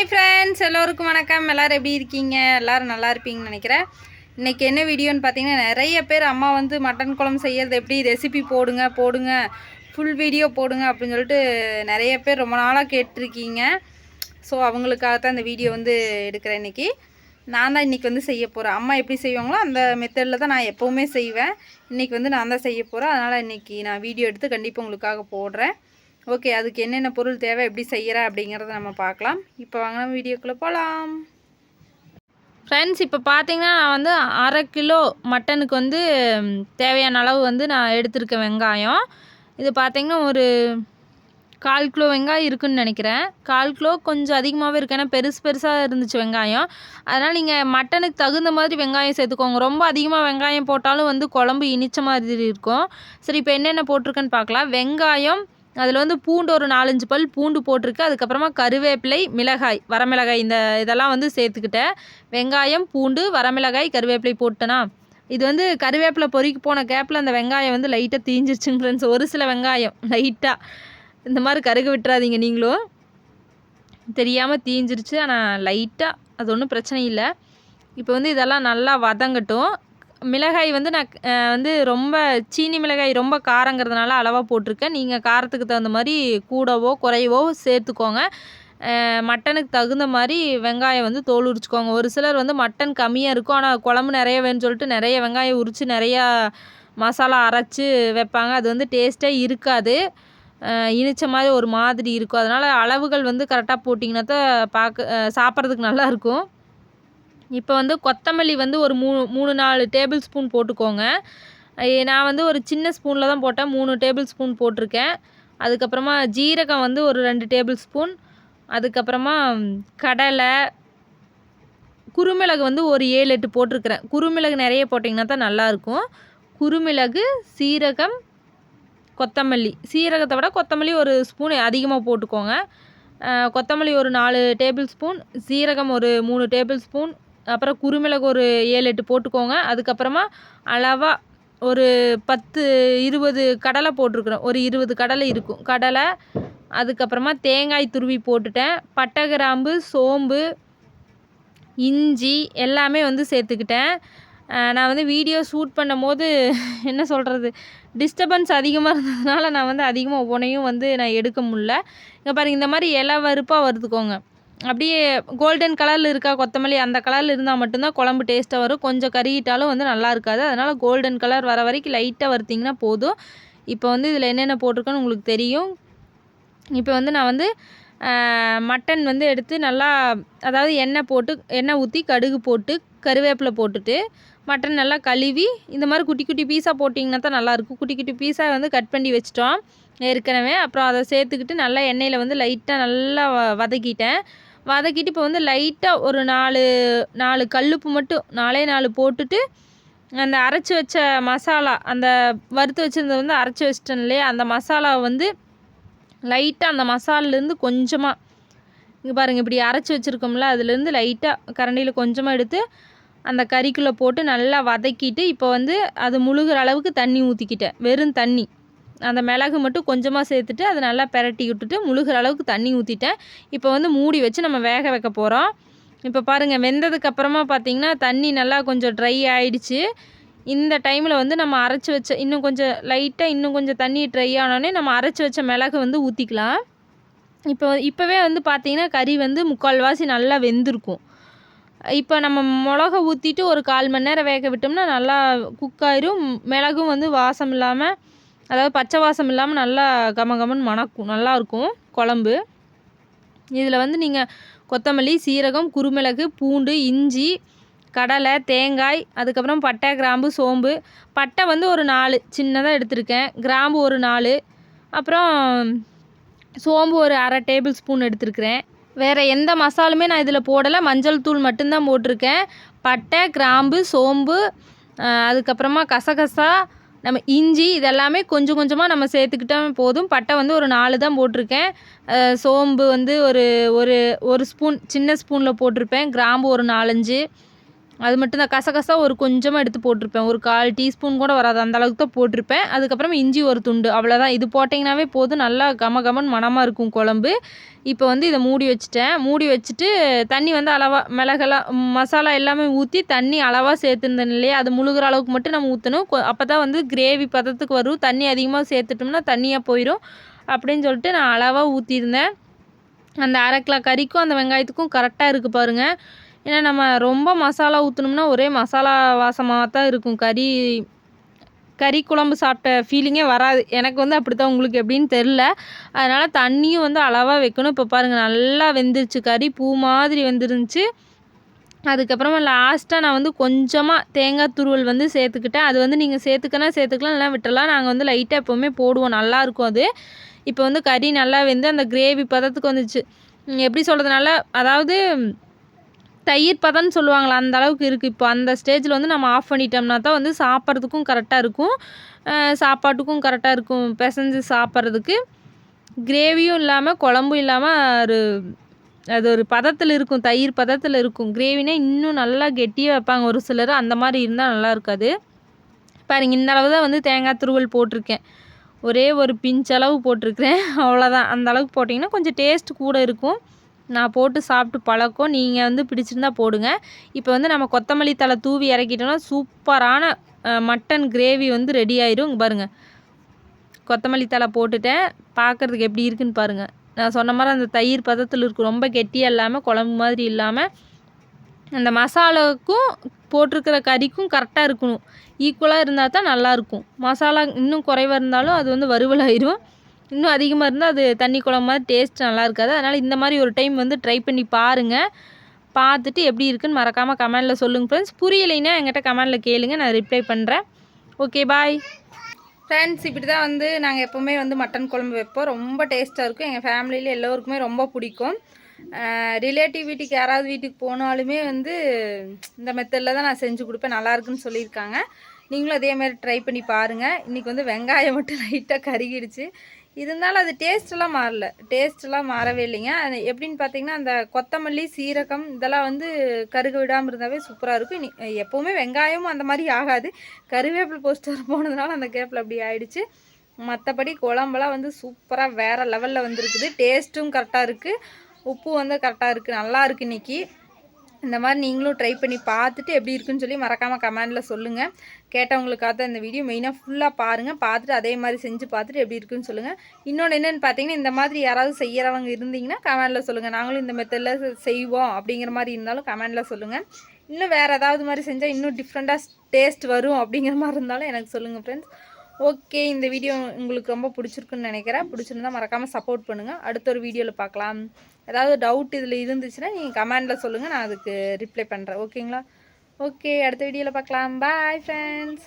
Hi friends எல்லோருக்கும் வணக்கம். எல்லோரும் எப்படி இருக்கீங்க? எல்லோரும் நல்லா இருப்பீங்கன்னு நினைக்கிறேன். இன்றைக்கி என்ன வீடியோன்னு பார்த்தீங்கன்னா நிறைய பேர் அம்மா வந்து மட்டன் குழம்பு செய்யறது எப்படி ரெசிபி போடுங்க போடுங்க ஃபுல் வீடியோ போடுங்க அப்படின்னு சொல்லிட்டு நிறைய பேர் ரொம்ப நாளாக கேட்டிருக்கீங்க. ஸோ அவங்களுக்காக தான் இந்த வீடியோ வந்து எடுக்கிறேன் இன்றைக்கி நான் தான் இன்றைக்கி வந்து செய்ய போகிறேன் அம்மா எப்படி செய்வாங்களோ அந்த மெத்தடில் தான் நான் எப்போவுமே செய்வேன். இன்றைக்கி வந்து நான் தான் செய்ய போகிறேன் அதனால் இன்றைக்கி நான் வீடியோ எடுத்து கண்டிப்பாக உங்களுக்காக போடுறேன். ஓகே அதுக்கு என்னென்ன பொருள் தேவை எப்படி செய்கிற அப்படிங்கிறத நம்ம பார்க்கலாம். இப்போ வாங்க வீடியோக்குள்ளே போகலாம் ஃப்ரெண்ட்ஸ் இப்போ பார்த்தீங்கன்னா நான் வந்து அரை கிலோ மட்டனுக்கு வந்து தேவையான அளவு வந்து நான் எடுத்திருக்கேன் வெங்காயம். இது பார்த்திங்கன்னா ஒரு கால் கிலோ வெங்காயம் இருக்குதுன்னு நினைக்கிறேன். கால் கிலோ கொஞ்சம் அதிகமாகவே இருக்குது ஏன்னா பெருசு பெருசாக இருந்துச்சு வெங்காயம். அதனால் நீங்கள் மட்டனுக்கு தகுந்த மாதிரி வெங்காயம் சேர்த்துக்கோங்க. ரொம்ப அதிகமாக வெங்காயம் போட்டாலும் வந்து குழம்பு இனிச்ச மாதிரி இருக்கும். சரி இப்போ என்னென்ன போட்டிருக்கேன்னு பார்க்கலாம். வெங்காயம் அதில் வந்து பூண்டு ஒரு நாலஞ்சு பல் பூண்டு போட்டிருக்கு. அதுக்கப்புறமா கருவேப்பிலை மிளகாய் வரமிளகாய் இந்த இதெல்லாம் வந்து சேர்த்துக்கிட்டேன். வெங்காயம் பூண்டு வரமிளகாய் கருவேப்பிலை போட்டேனா. இது வந்து கருவேப்பிலை பொறிக்கு போன கேப்பில் அந்த வெங்காயம் வந்து லைட்டாக தீஞ்சிருச்சுங்க ஃப்ரெண்ட்ஸ் ஒரு சில வெங்காயம் லைட்டாக இந்த மாதிரி கருக விட்டுறாதீங்க நீங்களும். தெரியாமல் தீஞ்சிருச்சு ஆனால் லைட்டாக அது ஒன்றும் பிரச்சனை இல்லை. இப்போ வந்து இதெல்லாம் நல்லா வதங்கட்டும். மிளகாய் வந்து நான் வந்து ரொம்ப சீனி மிளகாய் ரொம்ப காரங்கிறதுனால அளவாக போட்டிருக்கேன். நீங்கள் காரத்துக்கு தகுந்த மாதிரி கூடவோ குறையவோ சேர்த்துக்கோங்க. மட்டனுக்கு தகுந்த மாதிரி வெங்காயம் வந்து தோல் உரிச்சுக்கோங்க. ஒரு சிலர் வந்து மட்டன் கம்மியாக இருக்கும். ஆனால் குழம்பு நிறைய வேணும்னு சொல்லிட்டு நிறைய வெங்காயம் உரித்து நிறையா மசாலா அரைச்சி வைப்பாங்க. அது வந்து டேஸ்ட்டே இருக்காது. இனிச்ச மாதிரி ஒரு மாதிரி இருக்கும். அதனால் அளவுகள் வந்து கரெக்டாக போட்டிங்கன்னா தான் பார்க்க சாப்பிட்றதுக்கு நல்லாயிருக்கும் இப்போ வந்து கொத்தமல்லி வந்து ஒரு மூணு மூணு நாலு டேபிள் ஸ்பூன் போட்டுக்கோங்க. நான் வந்து ஒரு சின்ன ஸ்பூனில் தான் போட்டேன். மூணு டேபிள் ஸ்பூன் போட்டிருக்கேன். அதுக்கப்புறமா ஜீரகம் வந்து ஒரு ரெண்டு டேபிள் ஸ்பூன். அதுக்கப்புறமா கடலை குருமிளகு வந்து ஒரு ஏழு எட்டு போட்டிருக்கிறேன். குருமிளகு நிறைய போட்டிங்கன்னா தான் நல்லாயிருக்கும். குருமிளகு சீரகம் கொத்தமல்லி. சீரகத்தை விட கொத்தமல்லி ஒரு ஸ்பூன் அதிகமாக போட்டுக்கோங்க. கொத்தமல்லி ஒரு நாலு டேபிள் ஸ்பூன். சீரகம் ஒரு மூணு டேபிள் ஸ்பூன். அப்புறம் குருமிளகு ஒரு ஏழு எட்டு போட்டுக்கோங்க. அதுக்கப்புறமா அளவாக ஒரு பத்து இருபது கடலை போட்டிருக்குறோம். ஒரு இருபது கடலை இருக்கும். கடலை அதுக்கப்புறமா தேங்காய் துருவி போட்டுட்டேன். பட்டை கிராம்பு சோம்பு இஞ்சி எல்லாமே வந்து சேர்த்துக்கிட்டேன். நான் வந்து வீடியோ ஷூட் பண்ணும்போது என்ன சொல்கிறது டிஸ்டர்பன்ஸ் அதிகமாக இருந்ததுனால நான் வந்து அதிகமாக ஒவ்வொன்றையும் வந்து நான் எடுக்க முடில இங்கே பாருங்கள் இந்த மாதிரி இலை வறுப்பாக வறுத்துக்கோங்க. அப்படியே கோல்டன் கலரில் இருக்கா கொத்தமல்லி அந்த கலரில் இருந்தால் மட்டும்தான் குழம்பு டேஸ்ட்டாக வரும். கொஞ்சம் கருகிட்டாலும் வந்து நல்லா இருக்காது. அதனால் கோல்டன் கலர் வர வரைக்கும் லைட்டாக வறுத்திங்கன்னா போதும். இப்போ வந்து இதில் என்னென்ன போட்டிருக்கோன்னு உங்களுக்கு தெரியும். இப்போ வந்து நான் வந்து மட்டன் வந்து எடுத்து நல்லா அதாவது எண்ணெய் போட்டு எண்ணெய் ஊற்றி கடுகு போட்டு கருவேப்பிலை போட்டுட்டு மட்டன் நல்லா கழுவி இந்த மாதிரி குட்டி குட்டி பீஸாக போட்டிங்கன்னா தான் நல்லாயிருக்கும் குட்டி குட்டி பீஸாக வந்து கட் பண்ணி வச்சிட்டோம். ஏற்கனவே. அப்புறம் அதை சேர்த்துக்கிட்டு நல்லா எண்ணெயில் வந்து லைட்டாக நல்லா வ- வதக்கிட்டேன். வதக்கிட்டு இப்போ வந்து லைட்டாக ஒரு நாலு நாலு கல்லுப்பு மட்டும் நாலே நாலு போட்டுட்டு அந்த அரைச்சி வச்ச மசாலா அந்த வறுத்து வச்சிருந்தது வந்து அரைச்சி வச்சிட்டேன் இல்லையா? அந்த மசாலாவை வந்து லைட்டாக அந்த மசாலாலேருந்து கொஞ்சமாக இங்கே பாருங்கள் இப்படி அரைச்சி வச்சுருக்கோம்ல அதுலேருந்து லைட்டாக கரண்டியில் கொஞ்சமாக எடுத்து அந்த கறிக்குள்ளே போட்டு நல்லா வதக்கிட்டு இப்போ வந்து அது முழுகிற அளவுக்கு தண்ணி ஊற்றிக்கிட்டேன் வெறும் தண்ணி. அந்த மிளகு மட்டும் கொஞ்சமாக சேர்த்துட்டு அதை நல்லா பெரட்டி விட்டுட்டு முழுகிற அளவுக்கு தண்ணி ஊற்றிட்டேன் இப்போ வந்து மூடி வச்சு நம்ம வேக வைக்க போகிறோம் இப்போ பாருங்கள் வெந்ததுக்கு அப்புறமா பார்த்தீங்கன்னா தண்ணி நல்லா கொஞ்சம் ட்ரை ஆயிடுச்சு. இந்த டைமில் வந்து நம்ம அரைச்சி வச்ச இன்னும் கொஞ்சம் லைட்டாக இன்னும் கொஞ்சம் தண்ணி ட்ரை ஆனோடனே நம்ம அரைச்சி வச்ச மிளகு வந்து ஊற்றிக்கலாம் இப்போ இப்போவே வந்து பார்த்திங்கன்னா கறி வந்து முக்கால்வாசி நல்லா வெந்திருக்கும். இப்போ நம்ம மிளகை ஊற்றிட்டு ஒரு கால் மணி நேரம் வேக விட்டோம்னா நல்லா குக் ஆயிரும். மிளகும் வந்து வாசம் இல்லாமல் அதாவது பச்சை வாசம் இல்லாமல் நல்லா கம கமன்னு மணக்கும் நல்லாயிருக்கும் குழம்பு. இதில் வந்து நீங்கள் கொத்தமல்லி சீரகம் குருமிளகு பூண்டு இஞ்சி கடலை தேங்காய் அதுக்கப்புறம் பட்டை கிராம்பு சோம்பு. பட்டை வந்து ஒரு நாலு சின்னதாக எடுத்திருக்கேன். கிராம்பு ஒரு நாலு. அப்புறம் சோம்பு ஒரு அரை டேபிள் ஸ்பூன் எடுத்திருக்கிறேன். வேறு எந்த மசாலுமே நான் இதில் போடலை. மஞ்சள் தூள் மட்டும்தான் போட்டிருக்கேன். பட்டை கிராம்பு சோம்பு அதுக்கப்புறமா கசகசா நம்ம இஞ்சி இதெல்லாமே கொஞ்சம் கொஞ்சமாக நம்ம சேர்த்துக்கிட்டா போதும். பட்டை வந்து ஒரு நாலு தான் போட்டிருக்கேன். சோம்பு வந்து ஒரு ஒரு ஒரு ஸ்பூன் சின்ன ஸ்பூனில் போட்டிருப்பேன். கிராம்பு ஒரு நாலஞ்சு. அது மட்டும் தான். கசகசா ஒரு கொஞ்சமாக எடுத்து போட்டிருப்பேன். ஒரு கால் டீஸ்பூன் கூட வராது. அந்த அளவுக்கு தான் போட்டிருப்பேன். அதுக்கப்புறம் இஞ்சி ஒரு துண்டு. அவ்வளோதான் இது போட்டிங்கனாவே போதும். நல்லா கம கமன் மணமாக இருக்கும் குழம்பு. இப்போ வந்து இதை மூடி வச்சுட்டேன். மூடி வச்சுட்டு தண்ணி வந்து அளவாக மிளகெல்லாம் மசாலா எல்லாமே ஊற்றி தண்ணி அளவாக சேர்த்துருந்தேன் இல்லையா? அது முழுகிற அளவுக்கு மட்டும் நம்ம ஊற்றணும் அப்போ தான் வந்து கிரேவி பதத்துக்கு வரும். தண்ணி அதிகமாக சேர்த்துட்டோம்னா தண்ணியாக போயிடும் அப்படின்னு சொல்லிட்டு நான் அளவாக ஊற்றிருந்தேன் அந்த அரை கிலோ கறிக்கும் அந்த வெங்காயத்துக்கும் கரெக்டாக இருக்குது பாருங்கள் ஏன்னா நம்ம ரொம்ப மசாலா ஊற்றினோம்னா ஒரே மசாலா வாசமாக தான் இருக்கும். கறி கறி குழம்பு சாப்பிட்ட ஃபீலிங்கே வராது. எனக்கு வந்து அப்படி தான் உங்களுக்கு எப்படின்னு தெரில அதனால் தண்ணியும் வந்து அளவாக வைக்கணும். இப்போ பாருங்கள் நல்லா வெந்துருச்சு. கறி பூ மாதிரி வெந்துருந்துச்சு. அதுக்கப்புறமா லாஸ்ட்டாக நான் வந்து கொஞ்சமாக தேங்காய் துருவல் வந்து சேர்த்துக்கிட்டேன். அது வந்து நீங்கள் சேர்த்துக்கனா சேர்த்துக்கலாம் இல்லைனா விட்டுறலாம். நாங்கள் வந்து லைட்டாக எப்போவுமே போடுவோம். நல்லாயிருக்கும் அது. இப்போ வந்து கறி நல்லா வெந்து அந்த கிரேவி பதத்துக்கு வந்துச்சு. எப்படி சொல்கிறது நல்லா அதாவது தயிர் பதம்னு சொல்லுவாங்களா அந்த அளவுக்கு இருக்குது இப்போ அந்த ஸ்டேஜில் வந்து நம்ம ஆஃப் பண்ணிட்டோம்னா தான் வந்து சாப்பிட்றதுக்கும் கரெக்டாக இருக்கும். சாப்பாட்டுக்கும் கரெக்டாக இருக்கும். பிசைஞ்சு சாப்பிட்றதுக்கு கிரேவியும் இல்லாமல் குழம்பும் இல்லாமல் ஒரு அது ஒரு பதத்தில் இருக்கும். தயிர் பதத்தில் இருக்கும். கிரேவினா இன்னும் நல்லா கெட்டியாக வைப்பாங்க. ஒரு சிலர் அந்த மாதிரி இருந்தால் நல்லா இருக்காது. பாருங்க இந்த அளவு தான் வந்து தேங்காய் துருவல் போட்டிருக்கேன். ஒரே ஒரு பிஞ்ச் அளவு போட்டிருக்கிறேன். அவ்வளோதான் அந்த அளவுக்கு போட்டிங்கன்னா கொஞ்சம் டேஸ்ட் கூட இருக்கும். நான் போட்டு சாப்பிட்டு பழக்கம். நீங்கள் வந்து பிடிச்சிருந்தா போடுங்க. இப்போ வந்து நம்ம கொத்தமல்லி தலை தூவி இறக்கிட்டோம்னா சூப்பரான மட்டன் கிரேவி வந்து ரெடி ஆயிரும். இங்கே பாருங்க. கொத்தமல்லி தழை போட்டுட்டேன். பார்க்குறதுக்கு எப்படி இருக்குன்னு பாருங்கள் நான் சொன்ன மாதிரி அந்த தயிர் பதத்தில் இருக்கும் ரொம்ப கெட்டியாக இல்லாமல் குழம்பு மாதிரி இல்லாமல் அந்த மசாலாவுக்கும் போட்டிருக்கிற கறிக்கும் கரெக்டாக இருக்கணும். ஈக்குவலாக இருந்தால் தான் நல்லாயிருக்கும் மசாலா இன்னும் குறைவாக இருந்தாலும் அது வந்து வறுவலாயிரும். இன்னும் அதிகமாக இருந்தால் அது தண்ணி குழம்பு மாதிரி டேஸ்ட் நல்லா இருக்காது. அதனால் இந்த மாதிரி ஒரு டைம் வந்து ட்ரை பண்ணி பாருங்கள் பார்த்துட்டு எப்படி இருக்குன்னு மறக்காமல் கமெண்டில் சொல்லுங்கள் ஃப்ரெண்ட்ஸ் புரியலைன்னா என்கிட்ட கமெண்டில் கேளுங்க நான் ரிப்ளை பண்ணுறேன் ஓகே பாய் ஃப்ரெண்ட்ஸ் இப்படி தான் வந்து நாங்கள் எப்போவுமே வந்து மட்டன் குழம்பு வைப்போம். ரொம்ப டேஸ்ட்டாக இருக்கும். எங்கள் ஃபேமிலியில் எல்லோருக்குமே ரொம்ப பிடிக்கும். ரிலேட்டிவ் வீட்டுக்கு யாராவது வீட்டுக்கு போனாலுமே வந்து இந்த மெத்தடில் தான் நான் செஞ்சு கொடுப்பேன். நல்லாயிருக்குன்னு சொல்லியிருக்காங்க. நீங்களும் அதேமாதிரி ட்ரை பண்ணி பாருங்கள் இன்றைக்கி வந்து வெங்காயம் மட்டும் லைட்டாக கருகிடுச்சு. இருந்தாலும் அது டேஸ்ட்டெல்லாம் மாறல. டேஸ்ட்டெல்லாம் மாறவே இல்லைங்க. அது எப்படின்னு பார்த்தீங்கன்னா அந்த கொத்தமல்லி சீரகம் இதெல்லாம் வந்து கருக விடாமல் இருந்தாவே சூப்பராக இருக்கும். இனி எப்போவுமே வெங்காயமும் அந்த மாதிரி ஆகாது. கருவேப்பிலை போஸ்டர் போனதுனால அந்த கேப்பில் அப்படி ஆயிடுச்சு. மற்றபடி குழம்பெல்லாம் வந்து சூப்பராக வேறு லெவலில் வந்துருக்குது. டேஸ்ட்டும் கரெக்டாக இருக்குது உப்பு வந்து கரெக்டாக இருக்குது நல்லா இருக்குது இன்னைக்கு. இந்த மாதிரி நீங்களும் ட்ரை பண்ணி பார்த்துட்டு எப்படி இருக்குன்னு சொல்லி மறக்காமல் கமெண்டில் சொல்லுங்கள் கேட்டவங்களுக்காக தான் இந்த வீடியோ மெயினாக ஃபுல்லாக பாருங்கள் பார்த்துட்டு அதே மாதிரி செஞ்சு பார்த்துட்டு எப்படி இருக்குன்னு சொல்லுங்கள் இன்னொன்று என்னென்னு பார்த்தீங்கன்னா இந்த மாதிரி யாராவது செய்கிறவங்க இருந்தீங்கன்னா கமெண்டில் சொல்லுங்கள் நாங்களும் இந்த மெத்தடில் செய்வோம் அப்படிங்கிற மாதிரி இருந்தாலும் கமெண்டில் சொல்லுங்கள் இன்னும் வேறு ஏதாவது மாதிரி செஞ்சால் இன்னும் டிஃப்ரெண்ட்டாக டேஸ்ட் வரும் அப்படிங்கிற மாதிரி இருந்தாலும் எனக்கு சொல்லுங்கள் ஃப்ரெண்ட்ஸ் ஓகே இந்த வீடியோ உங்களுக்கு ரொம்ப பிடிச்சிருக்குன்னு நினைக்கிறேன். பிடிச்சிருந்தா மறக்காமல் சப்போர்ட் பண்ணுங்கள் அடுத்த ஒரு வீடியோவில் பார்க்கலாம். ஏதாவது டவுட் இதில் இருந்துச்சுன்னா நீங்கள் கமெண்டில் சொல்லுங்கள் நான் அதுக்கு ரிப்ளை பண்ணுறேன் ஓகேங்களா ஓகே அடுத்த வீடியோவில் பார்க்கலாம். Bye friends